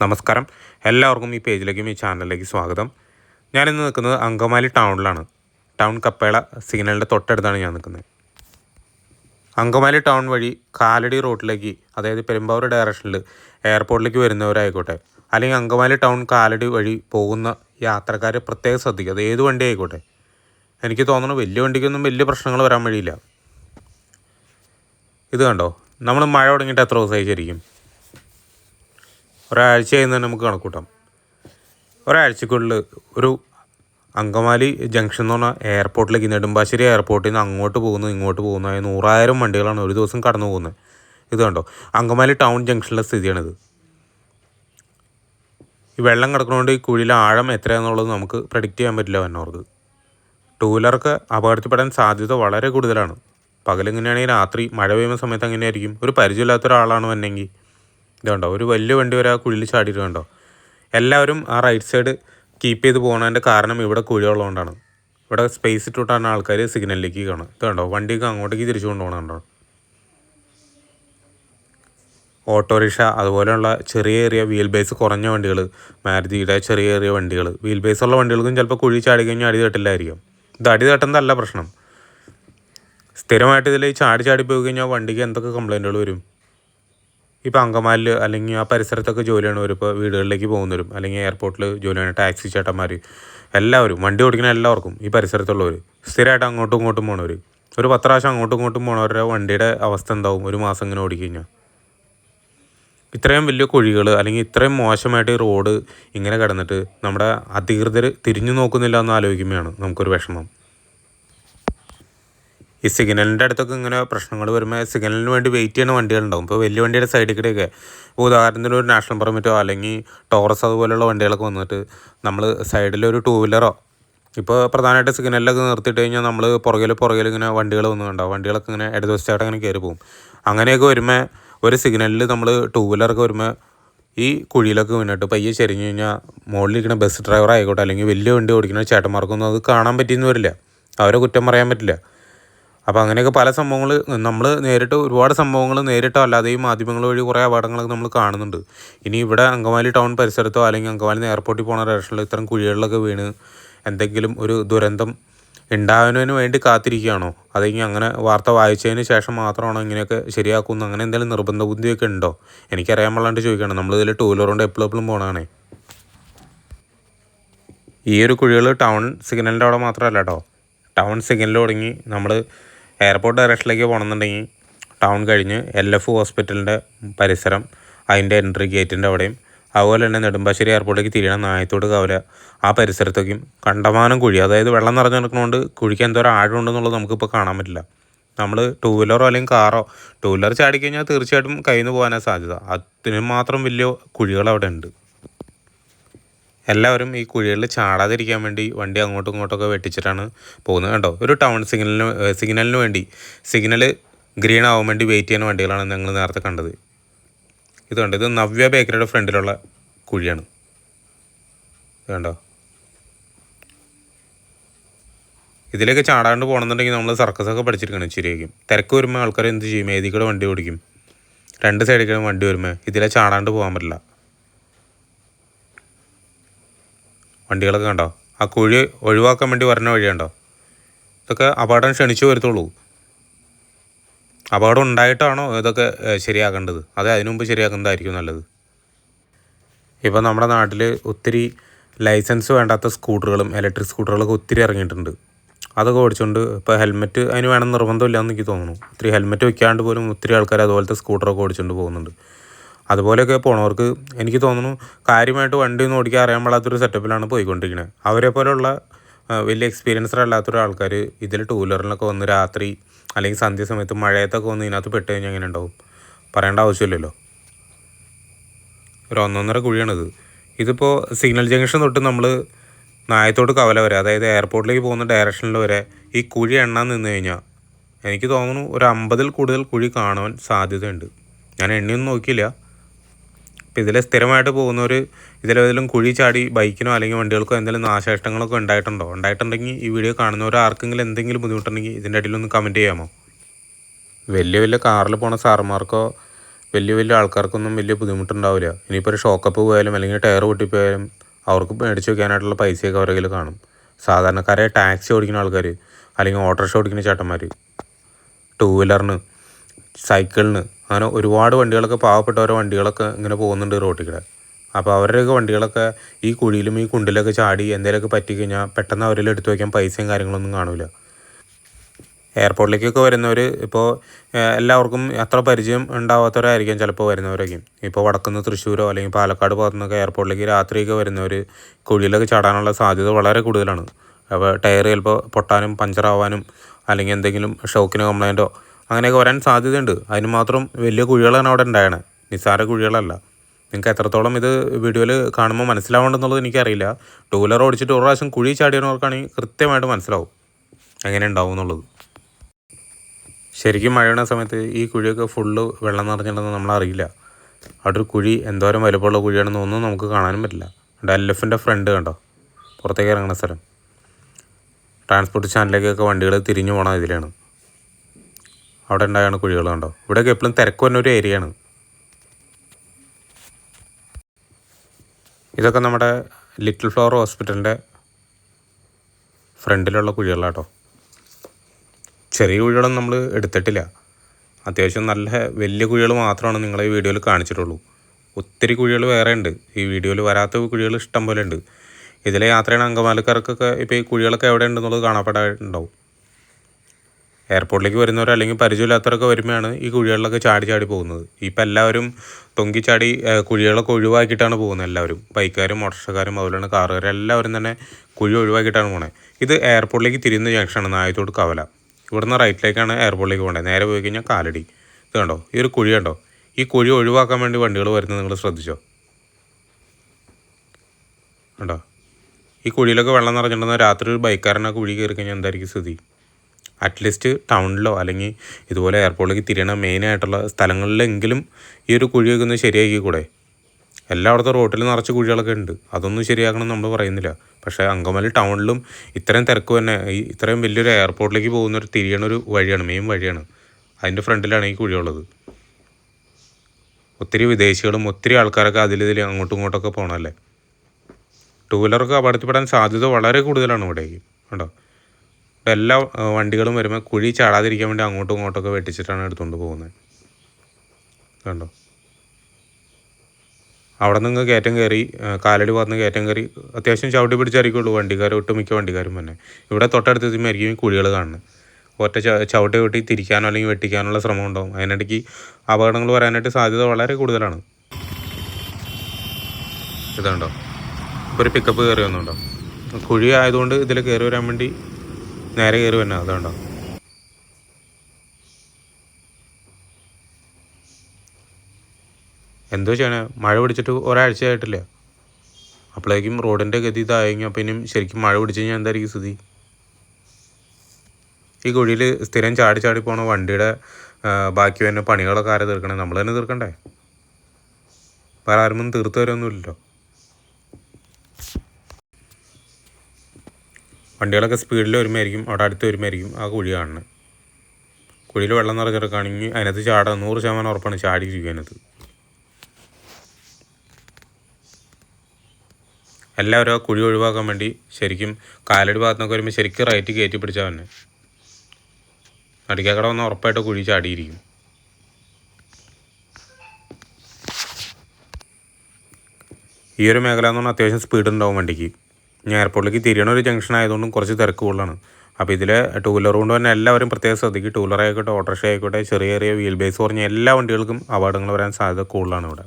നമസ്കാരം. എല്ലാവർക്കും ഈ പേജിലേക്കും ഈ ചാനലിലേക്ക് സ്വാഗതം. ഞാനിന്ന് നിൽക്കുന്നത് അങ്കമാലി ടൗണിലാണ്. ടൗൺ കപ്പേള സിഗ്നലിന്റെ തൊട്ടടുത്താണ് ഞാൻ നിൽക്കുന്നത്. അങ്കമാലി ടൗൺ വഴി കാലടി റോഡിലേക്ക് അതായത് പെരുമ്പാവൂർ ഡയറക്ഷനിൽ എയർപോർട്ടിലേക്ക് വരുന്നവരായിക്കോട്ടെ അല്ലെങ്കിൽ അങ്കമാലി ടൗൺ കാലടി വഴി പോകുന്ന യാത്രക്കാർ പ്രത്യേകം ശ്രദ്ധിക്കുക. അത് ഏത് വണ്ടി ആയിക്കോട്ടെ? എനിക്ക് തോന്നുന്നു വലിയ വണ്ടിക്കൊന്നും വലിയ പ്രശ്നങ്ങൾ വരാൻ വഴിയില്ല. ഇത് കണ്ടോ? നമ്മൾ മഴ തുടങ്ങിയിട്ട് എത്ര ദിവസമായി ശരിക്കും? ഒരാഴ്ച തന്നെ നമുക്ക് കണക്കൂട്ടാം. ഒരാഴ്ചക്കുള്ളിൽ ഒരു അങ്കമാലി ജംഗ്ഷൻ എന്ന് പറഞ്ഞാൽ എയർപോർട്ടിലേക്ക് നെടുമ്പാശ്ശേരി എയർപോർട്ടിൽ നിന്ന് അങ്ങോട്ട് പോകുന്നു ഇങ്ങോട്ട് പോകുന്നു. അതായത് നൂറായിരം വണ്ടികളാണ് ഒരു ദിവസം കടന്നു പോകുന്നത്. ഇത് കണ്ടോ? അങ്കമാലി ടൗൺ ജംഗ്ഷനിലെ സ്ഥിതിയാണിത്. ഈ വെള്ളം കിടക്കുന്നതുകൊണ്ട് ഈ കുഴിയിലെ ആഴം എത്രയാണെന്നുള്ളത് നമുക്ക് പ്രഡിക്റ്റ് ചെയ്യാൻ പറ്റില്ല വന്നവർക്ക്. ടൂ വീലർക്ക് അപകടത്തിൽപ്പെടാൻ സാധ്യത വളരെ കൂടുതലാണ്. പകലിങ്ങനെയാണെങ്കിൽ രാത്രി മഴ പെയ്യുന്ന സമയത്ത് അങ്ങനെയായിരിക്കും. ഒരു പരിചയമില്ലാത്ത ഒരാളാണ് വന്നെങ്കിൽ ഇത് കണ്ടോ ഒരു വലിയ വണ്ടി വരെ ആ കുഴിയിൽ ചാടിയിട്ട് കണ്ടോ? എല്ലാവരും ആ റൈറ്റ് സൈഡ് കീപ്പ് ചെയ്ത് പോകുന്നതിന്റെ കാരണം ഇവിടെ കുഴിയുള്ളതുകൊണ്ടാണ് ഇവിടെ സ്പേസ് ഇട്ടിട്ടാണ് ആൾക്കാർ സിഗ്നലിലേക്ക് കാണുക ഇത് കണ്ടോ വണ്ടിയൊക്കെ അങ്ങോട്ടേക്ക് തിരിച്ചു കൊണ്ടുപോകണുണ്ടോ ഓട്ടോറിക്ഷ അതുപോലെയുള്ള ചെറിയ ചെറിയ വീൽ ബേസ് കുറഞ്ഞ വണ്ടികൾ മാരുതിയുടെ ചെറിയ ചെറിയ വണ്ടികൾ വീൽ ബേസ് ഉള്ള വണ്ടികൾക്കും ചിലപ്പോൾ കുഴി ചാടി കഴിഞ്ഞാൽ അടി തട്ടില്ലായിരിക്കും. ഇത് അടി തട്ടുന്നതല്ല പ്രശ്നം. സ്ഥിരമായിട്ട് ഇതിൽ ചാടി ചാടി പോയി കഴിഞ്ഞാൽ വണ്ടിക്ക് എന്തൊക്കെ കംപ്ലൈന്റുകൾ വരും? ഇപ്പോൾ അങ്കമാലിൽ അല്ലെങ്കിൽ ആ പരിസരത്തൊക്കെ ജോലി ചെയ്യണവർ ഇപ്പോൾ വീടുകളിലേക്ക് പോകുന്നവരും അല്ലെങ്കിൽ എയർപോർട്ടിൽ ജോലി ചെയ്യുന്ന ടാക്സി ചേട്ടന്മാർ എല്ലാവരും വണ്ടി ഓടിക്കുന്ന എല്ലാവർക്കും ഈ പരിസരത്തുള്ളവർ സ്ഥിരമായിട്ട് അങ്ങോട്ടും ഇങ്ങോട്ടും പോണവർ ഒരു പത്ത് പ്രാവശ്യം അങ്ങോട്ടും ഇങ്ങോട്ടും പോണവരുടെ വണ്ടിയുടെ അവസ്ഥ എന്താവും ഒരു മാസം ഇങ്ങനെ ഓടിക്കഴിഞ്ഞാൽ ഇത്രയും വലിയ കുഴികൾ അല്ലെങ്കിൽ ഇത്രയും മോശമായിട്ട് ഈ റോഡ് ഇങ്ങനെ കിടന്നിട്ട് നമ്മുടെ അധികൃതർ തിരിഞ്ഞു നോക്കുന്നില്ല എന്ന് ആലോചിക്കുമ്പോഴാണ് നമുക്കൊരു വിഷമം. ഈ സിഗ്നലിന്റെ അടുത്തൊക്കെ ഇങ്ങനെ പ്രശ്നങ്ങൾ വരുമ്പോൾ സിഗ്നലിന് വേണ്ടി വെയിറ്റ് ചെയ്യുന്ന വണ്ടികളുണ്ടാവും. ഇപ്പോൾ വലിയ വണ്ടിയുടെ സൈഡിൽ കൂടെയൊക്കെ ഉദാഹരണത്തിന് ഒരു നാഷണൽ പെർമിറ്റോ അല്ലെങ്കിൽ ടോറസ് അതുപോലെയുള്ള വണ്ടികളൊക്കെ വന്നിട്ട് നമ്മൾ സൈഡിൽ ഒരു ടൂ വീലറോ ഇപ്പോൾ പ്രധാനമായിട്ട് സിഗ്നലിലൊക്കെ നിർത്തിയിട്ട് കഴിഞ്ഞാൽ നമ്മൾ പുറകിൽ പുറകിൽ ഇങ്ങനെ വണ്ടികൾ വന്ന് കണ്ടാവും വണ്ടികളൊക്കെ ഇങ്ങനെ ഇടതുവശത്തായിട്ട് അങ്ങനെ കയറി പോകും അങ്ങനെയൊക്കെ വരുമ്പോൾ ഒരു സിഗ്നലിൽ നമ്മൾ ടൂ വീലറൊക്കെ വരുമ്പോൾ ഈ കുഴിയിലൊക്കെ വീണിട്ട് പയ്യെ ചെരിഞ്ഞു കഴിഞ്ഞാൽ മുകളിലിരിക്കുന്ന ബസ് ഡ്രൈവർ ആയിക്കോട്ടെ അല്ലെങ്കിൽ വലിയ വണ്ടി ഓടിക്കുന്ന ചേട്ടന്മാർക്കൊന്നും അത് കാണാൻ പറ്റിയെന്ന് വരില്ല. അവരെ കുറ്റം പറയാൻ പറ്റില്ല. അപ്പോൾ അങ്ങനെയൊക്കെ പല സംഭവങ്ങൾ നമ്മൾ നേരിട്ട് ഒരുപാട് സംഭവങ്ങൾ നേരിട്ടോ അല്ലാതെയും മാധ്യമങ്ങൾ വഴി കുറേ അപകടങ്ങളൊക്കെ നമ്മൾ കാണുന്നുണ്ട്. ഇനി ഇവിടെ അങ്കമാലി ടൗൺ പരിസരത്തോ അല്ലെങ്കിൽ അങ്കമാലി എയർപോർട്ടിൽ പോകുന്ന ഡയറക്ഷനിൽ ഇത്തരം കുഴികളിലൊക്കെ വീണ് എന്തെങ്കിലും ഒരു ദുരന്തം ഉണ്ടാകുന്നതിന് വേണ്ടി കാത്തിരിക്കുകയാണോ? അതെങ്കിൽ അങ്ങനെ വാർത്ത വായിച്ചതിന് ശേഷം മാത്രമാണോ ഇങ്ങനെയൊക്കെ ശരിയാക്കുന്നു? അങ്ങനെ എന്തെങ്കിലും നിർബന്ധ ബുദ്ധിയൊക്കെ ഉണ്ടോ? എനിക്കറിയാൻ പാടാണ്ട് ചോദിക്കണം നമ്മളിതിൽ ടൂ വീലർ കൊണ്ട് എപ്പോഴും എപ്പോഴും പോകണേ ഈ ഒരു കുഴികൾ ടൗൺ സിഗ്നലിന്റെ അവിടെ മാത്രമല്ല കേട്ടോ ടൗൺ സിഗ്നൽ തുടങ്ങി നമ്മൾ എയർപോർട്ട് ഡയറക്ഷനിലേക്ക് പോകണമെന്നുണ്ടെങ്കിൽ ടൗൺ കഴിഞ്ഞ് എൽ എഫ് ഹോസ്പിറ്റലിന്റെ പരിസരം അതിന്റെ എൻട്രി ഗേറ്റിന്റെ അവിടെയും അതുപോലെ തന്നെ നെടുമ്പാശ്ശേരി എയർപോർട്ടിലേക്ക് തിരിയണം നായത്തോട് കവല ആ പരിസരത്തേക്കും കണ്ടമാനം കുഴി അതായത് വെള്ളം നിറഞ്ഞു നടക്കുന്നതുകൊണ്ട് കുഴിക്ക് എന്തോരം ആഴമുണ്ടെന്നുള്ളത് നമുക്കിപ്പോൾ കാണാൻ പറ്റില്ല. നമ്മൾ ടൂ വീലറോ അല്ലെങ്കിൽ കാറോ ടൂ വീലർ ചാടിക്കഴിഞ്ഞാൽ തീർച്ചയായിട്ടും കയ്യിൽ നിന്ന് പോകാനാണ് സാധ്യത. അതിന് മാത്രം വലിയ കുഴികൾ അവിടെ ഉണ്ട്. എല്ലാവരും ഈ കുഴികളിൽ ചാടാതിരിക്കാൻ വേണ്ടി വണ്ടി അങ്ങോട്ടും ഇങ്ങോട്ടൊക്കെ വെട്ടിച്ചിട്ടാണ് പോകുന്നത് കണ്ടോ? ഒരു ടൗൺ സിഗ്നലിന് സിഗ്നലിന് വേണ്ടി. സിഗ്നൽ ഗ്രീൻ ആവാൻ വേണ്ടി വെയിറ്റ് ചെയ്യുന്ന വണ്ടികളാണ് ഞങ്ങൾ നേരത്തെ കണ്ടത്. ഇത് കണ്ടോ? ഇത് നവ്യ ബേക്കറിയുടെ ഫ്രണ്ടിലുള്ള കുഴിയാണ്. കണ്ടോ? ഇതിലേക്ക് ചാടാണ്ട് പോകണമെന്നുണ്ടെങ്കിൽ നമ്മൾ സർക്കസൊക്കെ പഠിച്ചിരിക്കണം ശരിയായിരിക്കും തിരക്ക് വരുമ്പോൾ ആൾക്കാർ എന്ത് ചെയ്യും? ഏതിക്കൂടെ വണ്ടി ഓടിക്കും. രണ്ട് സൈഡിൽ വണ്ടി വരുമ്പോൾ ഇതിലെ ചാടാണ്ട് പോകാൻ പറ്റില്ല. വണ്ടികളൊക്കെ കണ്ടോ? ആ കുഴി ഒഴിവാക്കാൻ വേണ്ടി വരണ വഴി കണ്ടോ ഇതൊക്കെ അപകടം ക്ഷണിച്ചു വരുത്തുള്ളൂ. അപകടം ഉണ്ടായിട്ടാണോ ഇതൊക്കെ ശരിയാക്കേണ്ടത് അതെ അതിനു മുമ്പ് ശരിയാക്കുന്നതായിരിക്കും നല്ലത്. ഇപ്പോൾ നമ്മുടെ നാട്ടിൽ ഒത്തിരി ലൈസൻസ് വേണ്ടാത്ത സ്കൂട്ടറുകളും ഇലക്ട്രിക് സ്കൂട്ടറുകളൊക്കെ ഒത്തിരി ഇറങ്ങിയിട്ടുണ്ട്. അതൊക്കെ ഓടിച്ചുകൊണ്ട് ഇപ്പോൾ ഹെൽമെറ്റ് അതിന് വേണം നിർബന്ധമില്ല എന്ന് എനിക്ക് തോന്നുന്നു. ഒത്തിരി ഹെൽമെറ്റ് വെക്കാണ്ട് പോലും ഒത്തിരി ആൾക്കാർ അതുപോലത്തെ സ്കൂട്ടറൊക്കെ ഓടിച്ചുകൊണ്ട് പോകുന്നുണ്ട്. അതുപോലെയൊക്കെ പോണവർക്ക് എനിക്ക് തോന്നുന്നു കാര്യമായിട്ട് വണ്ടി ഒന്നും ഓടിക്കാൻ അറിയാൻ പാടാത്തൊരു സെറ്റപ്പിലാണ് പോയിക്കൊണ്ടിരിക്കുന്നത് അവരെ പോലെയുള്ള വലിയ എക്സ്പീരിയൻസ്ഡ് അല്ലാത്തൊരു ആൾക്കാർ ഇതിൽ ടൂ വീലറിലൊക്കെ വന്ന് രാത്രി അല്ലെങ്കിൽ സന്ധ്യ സമയത്ത് മഴയത്തൊക്കെ വന്ന് ഇതിനകത്ത് പെട്ട് കഴിഞ്ഞാൽ എങ്ങനെ ഉണ്ടാവും? പറയേണ്ട ആവശ്യമില്ലല്ലോ. ഒരു ഒന്നൊന്നര കുഴിയാണിത്. ഇതിപ്പോൾ സിഗ്നൽ ജംഗ്ഷൻ തൊട്ട് നമ്മൾ നായത്തോട് കവല വരെ അതായത് എയർപോർട്ടിലേക്ക് പോകുന്ന ഡയറക്ഷനിൽ വരെ ഈ കുഴി എണ്ണാൻ നിന്ന് കഴിഞ്ഞാൽ എനിക്ക് തോന്നുന്നു ഒരു അമ്പതിൽ കൂടുതൽ കുഴി കാണുവാൻ സാധ്യതയുണ്ട്. ഞാൻ എണ്ണിയൊന്നും നോക്കിയില്ല. ഇപ്പം ഇതിൽ സ്ഥിരമായിട്ട് പോകുന്നവർ ഇതിലേതെങ്കിലും കുഴി ചാടി ബൈക്കിനോ അല്ലെങ്കിൽ വണ്ടികൾക്കോ എന്തെങ്കിലും നാശനഷ്ടങ്ങളൊക്കെ ഉണ്ടായിട്ടുണ്ടോ? ഉണ്ടായിട്ടുണ്ടെങ്കിൽ ഈ വീഡിയോ കാണുന്നവർ ആർക്കെങ്കിലും എന്തെങ്കിലും ബുദ്ധിമുട്ടുണ്ടെങ്കിൽ ഇതിന്റെ അടിയിലൊന്ന് കമന്റ് ചെയ്യാമോ? വലിയ വലിയ കാറിൽ പോണ സാറന്മാർക്കോ വലിയ വലിയ ആൾക്കാർക്കൊന്നും വലിയ ബുദ്ധിമുട്ടുണ്ടാവില്ല. ഇനിയിപ്പോൾ ഒരു ഷോക്കപ്പ് പോയാലും അല്ലെങ്കിൽ ടയർ പൊട്ടിപ്പോയാലും അവർക്ക് മേടിച്ച് വയ്ക്കാനായിട്ടുള്ള പൈസയൊക്കെ അവരുടെ കാണും. സാധാരണക്കാരെ ടാക്സി ഓടിക്കുന്ന ആൾക്കാർ അല്ലെങ്കിൽ ഓട്ടോറിക്ഷ ഓടിക്കുന്ന ചേട്ടന്മാർ ടൂ വീലറിന് സൈക്കിളിന്. അങ്ങനെ ഒരുപാട് വണ്ടികളൊക്കെ പാവപ്പെട്ട ഓരോ വണ്ടികളൊക്കെ ഇങ്ങനെ പോകുന്നുണ്ട് റോട്ടിൽ കൂടെ. അപ്പോൾ അവരുടെയൊക്കെ വണ്ടികളൊക്കെ ഈ കുഴിയിലും ഈ കുണ്ടിലൊക്കെ ചാടി എന്തെങ്കിലുമൊക്കെ പറ്റിക്കഴിഞ്ഞാൽ പെട്ടെന്ന് അവരിൽ എടുത്തു വയ്ക്കാൻ പൈസയും കാര്യങ്ങളൊന്നും കാണില്ല. എയർപോർട്ടിലേക്കൊക്കെ വരുന്നവർ ഇപ്പോൾ എല്ലാവർക്കും അത്ര പരിചയം ഉണ്ടാവാത്തവരായിരിക്കും ചിലപ്പോൾ വരുന്നവരൊക്കെ. ഇപ്പോൾ വടക്കുന്ന തൃശ്ശൂരോ അല്ലെങ്കിൽ പാലക്കാട് ഭാഗത്തുനിന്നൊക്കെ എയർപോർട്ടിലേക്ക് രാത്രിയൊക്കെ വരുന്നവർ കുഴിയിലൊക്കെ ചാടാനുള്ള സാധ്യത വളരെ കൂടുതലാണ്. അപ്പോൾ ടയർ ചിലപ്പോൾ പൊട്ടാനും പഞ്ചറാവാനും അല്ലെങ്കിൽ എന്തെങ്കിലും ഷോക്കിന് കംപ്ലൈന്റോ അങ്ങനെയൊക്കെ വരാൻ സാധ്യതയുണ്ട്. അതിന് മാത്രം വലിയ കുഴികളാണ് അവിടെ ഉണ്ടായത് നിസ്സാര കുഴികളല്ല. നിങ്ങൾക്ക് എത്രത്തോളം ഇത് വീഡിയോയിൽ കാണുമ്പോൾ മനസ്സിലാവേണ്ടെന്നുള്ളത് എനിക്കറിയില്ല. ടൂ വീലർ ഓടിച്ചിട്ട് ഒരു പ്രാവശ്യം കുഴി ചാടിയവർക്കാണെങ്കിൽ കൃത്യമായിട്ട് മനസ്സിലാവും. എങ്ങനെ ഉണ്ടാവും എന്നുള്ളത്. ശരിക്കും മഴയുടെ സമയത്ത് ഈ കുഴിയൊക്കെ ഫുള്ള് വെള്ളം നിറഞ്ഞിട്ടുണ്ടെന്ന് നമ്മളറിയില്ല. അവിടെ ഒരു കുഴി എന്തോരം വലുപ്പമുള്ള കുഴിയാണെന്ന് ഒന്നും നമുക്ക് കാണാനും പറ്റില്ല. എൽ എഫിന്റെ ഫ്രണ്ട് കണ്ടോ? പുറത്തേക്ക് ഇറങ്ങുന്ന സ്ഥലം. ട്രാൻസ്പോർട്ട് ചാനലിലേക്കൊക്കെ വണ്ടികൾ തിരിഞ്ഞു പോകണം ഇതിലാണ്. അവിടെ ഉണ്ടായാണ് കുഴികൾ കണ്ടോ ഇവിടെയൊക്കെ എപ്പോഴും തിരക്ക് വരുന്ന ഒരു ഏരിയയാണ്. ഇതൊക്കെ നമ്മുടെ ലിറ്റിൽ ഫ്ലവർ ഹോസ്പിറ്റലിന്റെ ഫ്രണ്ടിലുള്ള കുഴികളാട്ടോ. ചെറിയ കുഴികളൊന്നും നമ്മൾ എടുത്തിട്ടില്ല. അത്യാവശ്യം നല്ല വലിയ കുഴികൾ മാത്രമാണ് നിങ്ങളെ ഈ വീഡിയോയിൽ കാണിച്ചിട്ടുള്ളൂ. ഒത്തിരി കുഴികൾ വേറെ ഉണ്ട്. ഈ വീഡിയോയിൽ വരാത്ത കുഴികൾ ഇഷ്ടം പോലെ ഉണ്ട്. ഇതിലെ യാത്രയാണ് അങ്കമാലിക്കാർക്കൊക്കെ ഇപ്പോൾ ഈ കുഴികളൊക്കെ എവിടെ ഉണ്ടെന്നുള്ളത് കാണപ്പെടാറുണ്ടാവും എയർപോർട്ടിലേക്ക് വരുന്നവർ അല്ലെങ്കിൽ പരിചയമില്ലാത്തവരൊക്കെ വരുമ്പോഴാണ് ഈ കുഴികളിലൊക്കെ ചാടി ചാടി പോകുന്നത്. ഇപ്പം എല്ലാവരും ചാടി കുഴികളൊക്കെ ഒഴിവാക്കിയിട്ടാണ് പോകുന്നത് എല്ലാവരും. ബൈക്കുകാരും മോട്ടോർഷക്കാരും അതുപോലെ തന്നെ കാറുകാരും എല്ലാവരും തന്നെ കുഴി ഒഴിവാക്കിയിട്ടാണ് പോകുന്നത് ഇത് എയർപോർട്ടിലേക്ക് തിരിയുന്ന ജംഗ്ഷനാണ് നായത്തോട് കവല. ഇവിടുന്ന് റൈറ്റിലേക്കാണ് എയർപോർട്ടിലേക്ക് പോകേണ്ടത് നേരെ പോയി കഴിഞ്ഞാൽ കാലടി. ഇത് കണ്ടോ? ഈ ഒരു കുഴി കണ്ടോ? ഈ കുഴി ഒഴിവാക്കാൻ വേണ്ടി വണ്ടികൾ വരുന്നത് നിങ്ങൾ ശ്രദ്ധിച്ചോ? കണ്ടോ? ഈ കുഴിയിലൊക്കെ വെള്ളം നിറഞ്ഞിട്ടുണ്ടെന്ന് രാത്രി ഒരു ബൈക്കാരനെ കുഴി കയറി കഴിഞ്ഞാൽ എന്തായിരിക്കും സ്ഥിതി? അറ്റ്ലീസ്റ്റ് ടൗണിലോ അല്ലെങ്കിൽ ഇതുപോലെ എയർപോർട്ടിലേക്ക് തിരിയണ മെയിനായിട്ടുള്ള സ്ഥലങ്ങളിലെങ്കിലും ഈ ഒരു കുഴിയൊക്കെ ഒന്ന് ശരിയാക്കി കൂടെ എല്ലായിടത്തും റോട്ടിൽ നിറച്ച് കുഴികളൊക്കെ ഉണ്ട്. അതൊന്നും ശരിയാക്കണം നമ്മൾ പറയുന്നില്ല. പക്ഷേ അങ്കമാലി ടൗണിലും ഇത്രയും തിരക്ക് തന്നെ ഈ ഇത്രയും വലിയൊരു എയർപോർട്ടിലേക്ക് പോകുന്ന ഒരു തിരിയണ ഒരു വഴിയാണ് മെയിൻ വഴിയാണ്. അതിന്റെ ഫ്രണ്ടിലാണ് ഈ കുഴിയുള്ളത് ഒത്തിരി വിദേശികളും ഒത്തിരി ആൾക്കാരൊക്കെ അതിലിതിൽ അങ്ങോട്ടും ഇങ്ങോട്ടൊക്കെ പോകണമല്ലേ ടൂ വീലറൊക്കെ അപകടത്തിൽപ്പെടാൻ സാധ്യത വളരെ കൂടുതലാണ് ഇവിടേക്ക്. കണ്ടോ? എല്ലാ വണ്ടികളും വരുമ്പോൾ കുഴി ചാടാതിരിക്കാൻ വേണ്ടി അങ്ങോട്ടും ഇങ്ങോട്ടൊക്കെ വെട്ടിച്ചിട്ടാണ് എടുത്തുകൊണ്ട് പോകുന്നത് കണ്ടോ? അവിടെ നിന്ന് കയറ്റം കയറി കാലടി ഭാഗത്ത് കയറ്റം കയറി അത്യാവശ്യം ചവിട്ടി പിടിച്ചായിരിക്കുള്ളൂ വണ്ടിക്കാർ ഒട്ടുമിക്ക വണ്ടിക്കാരും തന്നെ. ഇവിടെ തൊട്ടടുത്ത് എത്തുമ്പോഴായിരിക്കും ഈ കുഴികൾ കാണുന്നത് ഒറ്റ ചവിട്ടി വെട്ടി തിരിക്കാനോ അല്ലെങ്കിൽ വെട്ടിക്കാനുള്ള ശ്രമം ഉണ്ടാവും. അതിനിടയ്ക്ക് അപകടങ്ങൾ വരാനായിട്ട് സാധ്യത വളരെ കൂടുതലാണ്. ഇതുണ്ടോ ഇപ്പോൾ ഒരു പിക്കപ്പ് കയറി വന്നുണ്ടോ? കുഴി ആയതുകൊണ്ട് ഇതിൽ കയറി വരാൻ വേണ്ടി നേരെ കയറി വന്നെ അതുകൊണ്ടോ എന്തോ ചെയ്യണേ? മഴ പിടിച്ചിട്ട് ഒരാഴ്ച ആയിട്ടില്ല? അപ്പോഴേക്കും റോഡിന്റെ ഗതി ഇതായെങ്കിൽ അപ്പം ഇനിയും ശരിക്കും മഴ പിടിച്ച് കഴിഞ്ഞാൽ എന്തായിരിക്കും സ്ഥിതി? ഈ കുഴിയിൽ സ്ഥിരം ചാടി ചാടി പോണ വണ്ടിയുടെ ബാക്കി വരുന്ന പണികളൊക്കെ ആരെ തീർക്കണേ? നമ്മൾ തന്നെ തീർക്കണ്ടേ? വേറെ ആരും തീർത്ത് തരുമൊന്നുമില്ലല്ലോ വണ്ടികളൊക്കെ സ്പീഡിൽ ഒരുമായിരിക്കും അവിടെ അടുത്ത് ഒരുമായിരിക്കും ആ കുഴി കാണുന്നത്. കുഴിയിൽ വെള്ളം നിറഞ്ഞിറക്കുകയാണെങ്കിൽ അതിനകത്ത് ചാടാൻ നൂറ് ശതമാനം ഉറപ്പാണ് ചാടിയിരിക്കും അതിനകത്ത് എല്ലാവരും ആ കുഴി ഒഴിവാക്കാൻ വേണ്ടി ശരിക്കും കാലടി ഭാഗത്തുനിന്നൊക്കെ വരുമ്പോൾ ശരിക്കും റൈറ്റ് കയറ്റി പിടിച്ചാൽ തന്നെ നടിക്കാക്കട വന്ന് ഉറപ്പായിട്ട് കുഴി ചാടിയിരിക്കും. ഈ ഒരു മേഖല എന്ന് പറഞ്ഞാൽ അത്യാവശ്യം സ്പീഡ് ഉണ്ടാവും വണ്ടിക്ക്. ഞാൻ എയർപോർട്ടിലേക്ക് തിരിയണ ഒരു ജംഗ്ഷൻ ആയതുകൊണ്ടും കുറച്ച് തിരക്ക് കൂടുതലാണ്. അപ്പോൾ ഇതിൽ ടൂ വീലർ കൊണ്ട് തന്നെ എല്ലാവരും പ്രത്യേകം ശ്രദ്ധിക്കും. ടൂ വീലർ ആയിക്കോട്ടെ ഓട്ടോറിക്ഷ ആയിക്കോട്ടെ ചെറിയ ചെറിയ വീൽ ബേസ് കുറഞ്ഞ എല്ലാ വണ്ടികൾക്കും അപകടങ്ങൾ വരാൻ സാധ്യത കൂടുതലാണ് ഇവിടെ.